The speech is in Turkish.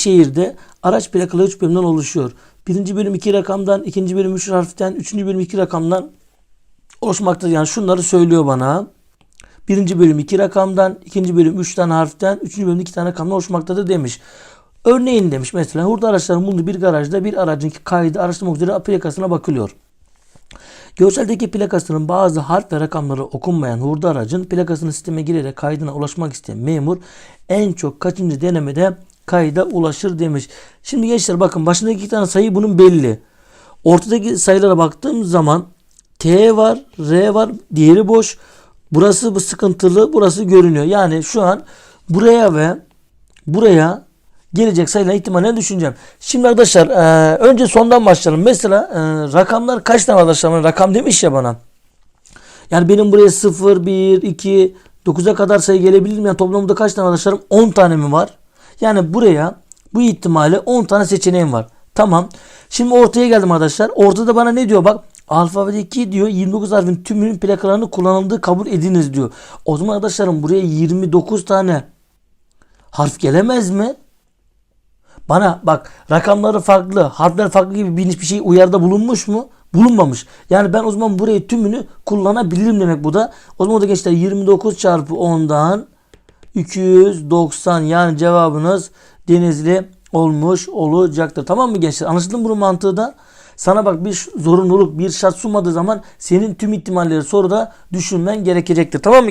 şehirde araç plakalı 3 bölümden oluşuyor. Birinci bölüm 2 rakamdan, ikinci bölüm 3 harften, üçüncü bölüm 2 rakamdan oluşmaktadır. Yani şunları söylüyor bana. Birinci bölüm 2 rakamdan, ikinci bölüm 3 tane harften, üçüncü bölüm 2 tane rakamdan oluşmaktadır demiş. Örneğin demiş mesela hurda araçların bulunduğu bir garajda bir aracın kaydı araştırmak üzere plakasına bakılıyor. Görseldeki plakasının bazı harf ve rakamları okunmayan hurda aracın plakasını sisteme girerek kaydına ulaşmak isteyen memur en çok kaçıncı denemede kayda ulaşır demiş. Şimdi gençler bakın başındaki iki tane sayı bunun belli. Ortadaki sayılara baktığım zaman T var, R var, diğeri boş. Burası bu sıkıntılı, burası görünüyor. Yani şu an buraya ve buraya gelecek sayılar ihtimalle düşüneceğim. Şimdi arkadaşlar e, önce sondan başlayalım. Mesela e, rakamlar kaç tane arkadaşlar? Rakam demiş ya bana. Yani benim buraya 0, 1, 2, 9'a kadar sayı gelebilir mi? Yani toplamda kaç tane arkadaşlarım? 10 tane mi var? Yani buraya bu ihtimale 10 tane seçeneğim var. Tamam. Şimdi ortaya geldim arkadaşlar. Ortada bana ne diyor? Bak alfabedeki diyor 29 harfin tümünün plakalarını kullanıldığı kabul ediniz diyor. O zaman arkadaşlarım buraya 29 tane harf gelemez mi? Bana bak rakamları farklı, harfler farklı gibi bir bir şey uyarıda bulunmuş mu? Bulunmamış. Yani ben o zaman burayı tümünü kullanabilirim demek bu da. O zaman da gençler 29 çarpı 10'dan 290 yani cevabınız Denizli olmuş olacaktır. Tamam mı gençler? Anlaşıldı mı bunun mantığı da? Sana bak bir zorunluluk, bir şart sunmadığı zaman senin tüm ihtimalleri soruda düşünmen gerekecektir. Tamam mı?